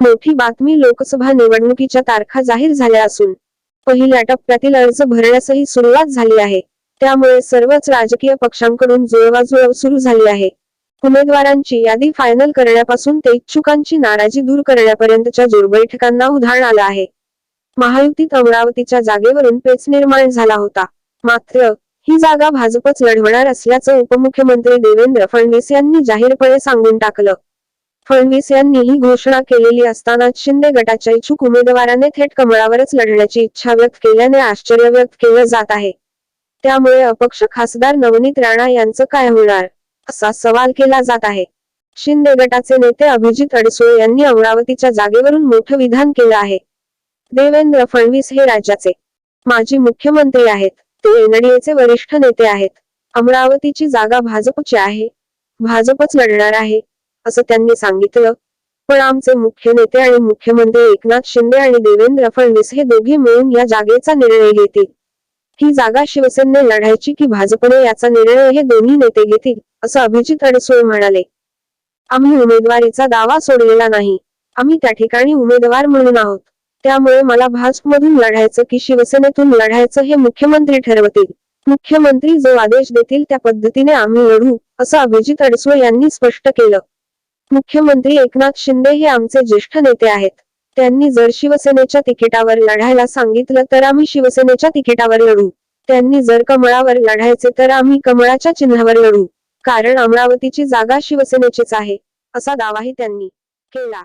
मोठी बातमी लोकसभा निवडणुकीच्या तारखा जाहीर झाल्या असून पहिल्या टप्प्यातील अर्ज भरण्यासही सुरुवात झाली आहे. त्यामुळे सर्वच राजकीय पक्षांकडून जुळवाजुळव सुरू झाली आहे. उमेदवारांची यादी फायनल करण्यापासून ते इच्छुकांची नाराजी दूर करण्यापर्यंतच्या जोरबैठकांना उधाण आलं आहे. महायुतीत अमरावतीच्या जागेवरून पेच निर्माण झाला होता. मात्र ही जागा भाजपच लढवणार असल्याचं उपमुख्यमंत्री देवेंद्र फडणवीस यांनी जाहीरपणे सांगून टाकलं. फडणवीस यांनी ही घोषणा केलेली असतानाच शिंदे गटाच्या इच्छुक उमेदवाराने थेट कमळावरच लढण्याची इच्छा व्यक्त केल्याने आश्चर्य व्यक्त केलं जात आहे. त्यामुळे अपक्ष खासदार नवनीत राणा यांचं काय होणार? असा सवाल केला जात आहे. शिंदे गटाचे नेते अभिजित अडसूळ यांनी अमरावतीच्या जागेवरून मोठं विधान केलं आहे. देवेंद्र फडणवीस हे राज्याचे माजी मुख्यमंत्री आहेत. ते एनडीएचे वरिष्ठ नेते आहेत. अमरावतीची जागा भाजपची आहे. भाजपच लढणार आहे. असं त्यांनी सांगितलं. पण आमचे मुख्य नेते आणि मुख्यमंत्री एकनाथ शिंदे आणि देवेंद्र फडणवीस हे दोघे मिळून या जागेचा निर्णय घेतील. ही जागा शिवसेनेने लढायची की भाजपने याचा निर्णय हे दोन्ही नेते घेतील असं अभिजित अडसूळ म्हणाले. आम्ही उमेदवारीचा दावा सोडलेला नाही. आम्ही त्या ठिकाणी उमेदवार म्हणून आहोत. त्यामुळे मला भाजपमधून लढायचं की शिवसेनेतून लढायचं हे मुख्यमंत्री ठरवतील. मुख्यमंत्री जो आदेश देतील त्या पद्धतीने आम्ही लढू असं अभिजित अडसूळ यांनी स्पष्ट केलं. मुख्यमंत्री एकनाथ शिंदे हे आमचे ज्येष्ठ नेते आहेत. त्यांनी जर शिवसेनेच्या तिकिटावर लढायला सांगितलं तर आम्ही शिवसेनेच्या तिकिटावर लढू. त्यांनी जर कमळावर लढायचे तर आम्ही कमळाच्या चिन्हावर लढू. कारण अमरावतीची जागा शिवसेनेचीच आहे असा दावाही त्यांनी केला.